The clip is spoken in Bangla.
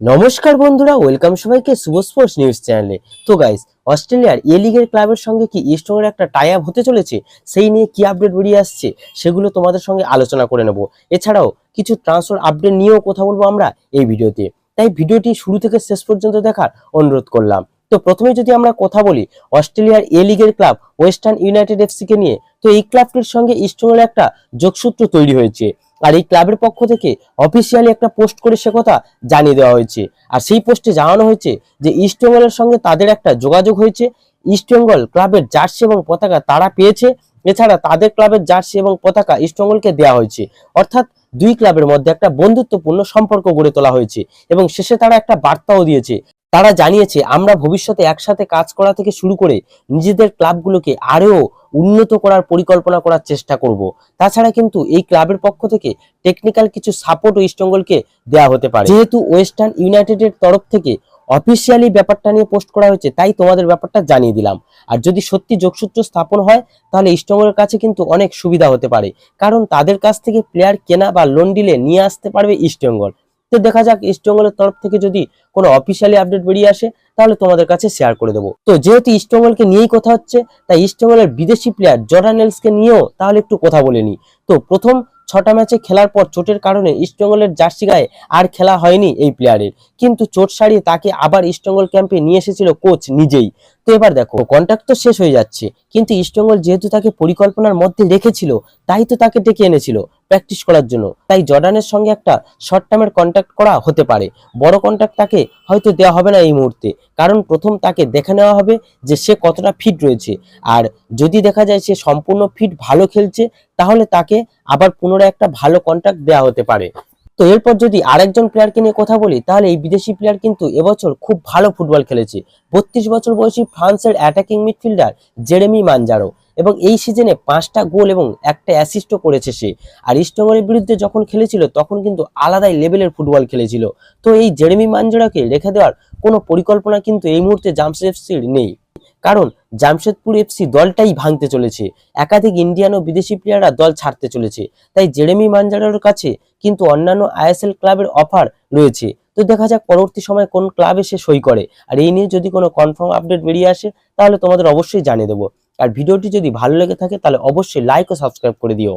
নমস্কার বন্ধুরা, ওয়েলকাম সবাইকে শুভ স্পোর্টস নিউজ চ্যানেলে। তো গাইস অস্ট্রেলিয়ার এ লিগের ক্লাবের সঙ্গে কি ইস্টনের একটা টাই আপ হতে চলেছে? সেই নিয়ে কি আপডেট বেরিয়ে আসছে? সেগুলো তোমাদের সঙ্গে আলোচনা করে নেব। এছাড়াও কিছু ট্রান্সফার আপডেট নিয়েও কথা বলব আমরা এই ভিডিওতে। তাই ভিডিওটি শুরু থেকে শেষ পর্যন্ত দেখার অনুরোধ করলাম। তো প্রথমে যদি আমরা কথা বলি, অস্ট্রেলিয়ার এ লিগের ক্লাব ওয়েস্টার্ন ইউনাইটেড এফসি কে নিয়ে, তো এই ক্লাবটির সঙ্গে ইস্টনের একটা যোগসূত্র তৈরি হয়েছে। আর এই ক্লাবের পক্ষ থেকে অফিসিয়ালি একটা পোস্ট করে সে কথা জানিয়ে দেওয়া হয়েছে। আর সেই পোস্টে জানানো হয়েছে যে ইস্টবেঙ্গলের সঙ্গে তাদের একটা যোগাযোগ হয়েছে। ইস্টবেঙ্গল ক্লাবের জার্সি এবং পতাকা তারা পেয়েছে। এছাড়া তাদের ক্লাবের জার্সি এবং পতাকা ইস্টবেঙ্গলকে দেওয়া হয়েছে। অর্থাৎ দুই ক্লাবের মধ্যে একটা বন্ধুত্বপূর্ণ সম্পর্ক গড়ে তোলা হয়েছে এবং শেষে তারা একটা বার্তাও দিয়েছে। তারা জানিয়েছে, আমরা ভবিষ্যতে একসাথে কাজ করা থেকে শুরু করে নিজেদের ক্লাবগুলোকে আরও উন্নত করার পরিকল্পনা করার চেষ্টা করব। তাছাড়া কিন্তু এই ক্লাবের পক্ষ থেকে টেকনিক্যাল কিছু সাপোর্ট ইস্টবেঙ্গলকে দেওয়া হতে পারে। যেহেতু ওয়েস্টার্ন ইউনাইটেডের তরফ থেকে অফিসিয়ালি ব্যাপারটা নিয়ে পোস্ট করা হয়েছে, তাই তোমাদের ব্যাপারটা জানিয়ে দিলাম। আর যদি সত্যি যোগসূত্র স্থাপন হয়, তাহলে ইস্টবেঙ্গলের কাছে কিন্তু অনেক সুবিধা হতে পারে। কারণ তাদের কাছ থেকে প্লেয়ার কেনা বা লোন ডিলে নিয়ে আসতে পারবে ইস্টবেঙ্গল তো দেখা যাক ইস্টবেঙ্গলের তরফ থেকে যদি কোনো অফিসিয়ালি আপডেট বেরিয়ে আসে, তাহলে তোমাদের কাছে শেয়ার করে দেবো। তো যেহেতু ইস্টবেঙ্গলকে নিয়েই কথা হচ্ছে, তাই ইস্টবেঙ্গলের বিদেশি প্লেয়ার জর্ডান এলসকে নিয়েও তাহলে একটু কথা বলে নি তো প্রথম ছটা ম্যাচে খেলার পর চোটের কারণে ইস্টবেঙ্গলের জার্সি গায়ে আর খেলা হয়নি এই প্লেয়ারের কিন্তু চোট সারিয়ে তাকে আবার ইস্টবেঙ্গল ক্যাম্পে নিয়ে এসেছিল কোচ নিজেই। তো এবার দেখো কন্ট্যাক্ট তো শেষ হয়ে যাচ্ছে, কিন্তু ইস্টবেঙ্গল যেহেতু তাকে পরিকল্পনার মধ্যে রেখেছিল, তাই তো তাকে ডেকে এনেছিল প্র্যাকটিস করার জন্য। তাই জর্ডানের সঙ্গে একটা শর্ট টার্মের কন্ট্যাক্ট করা হতে পারে। বড় কন্ট্যাক্ট তাকে হয়তো দেওয়া হবে না এই মুহূর্তে, কারণ প্রথম তাকে দেখে নেওয়া হবে যে সে কতটা ফিট রয়েছে। আর যদি দেখা যায় সে সম্পূর্ণ ফিট ভালো খেলছে, তাহলে তাকে আবার পুনরায় একটা ভালো কন্ট্যাক্ট দেওয়া হতে পারে। তো এরপর যদি আরেকজন প্লেয়ারকে নিয়ে কথা বলি, তাহলে এই বিদেশি প্লেয়ার কিন্তু এবছর খুব ভালো ফুটবল খেলেছে। বত্রিশ বছর বয়সী ফ্রান্সের অ্যাটাকিং মিডফিল্ডার জেরেমি মানজারো এবং এই সিজনে পাঁচটা গোল এবং একটা অ্যাসিস্টও করেছে সে। আর ইস্টবেঙ্গলের বিরুদ্ধে যখন খেলেছিল, তখন কিন্তু আলাদাই লেভেলের ফুটবল খেলেছিল। তো এই জেরেমি মানজারাকে রেখে দেওয়ার কোনো পরিকল্পনা কিন্তু এই মুহূর্তে জামশেদ এফসির নেই। কারণ জামশেদপুর এফসি দলটাই ভাঙতে চলেছে। একাধিক ইন্ডিয়ান ও বিদেশি প্লেয়াররা দল ছাড়তে চলেছে। তাই জেরেমি মানজারের কাছে কিন্তু অন্যান্য আইএসএল ক্লাবের অফার রয়েছে। তো দেখা যাক পরবর্তী সময় কোন ক্লাবে সে সই করে। আর এই নিয়ে যদি কোনো কনফার্ম আপডেট বেরিয়ে আসে, তাহলে তোমাদের অবশ্যই জানিয়ে দেবো। আর ভিডিওটি যদি ভালো লেগে থাকে, তাহলে অবশ্যই লাইক ও সাবস্ক্রাইব করে দিও।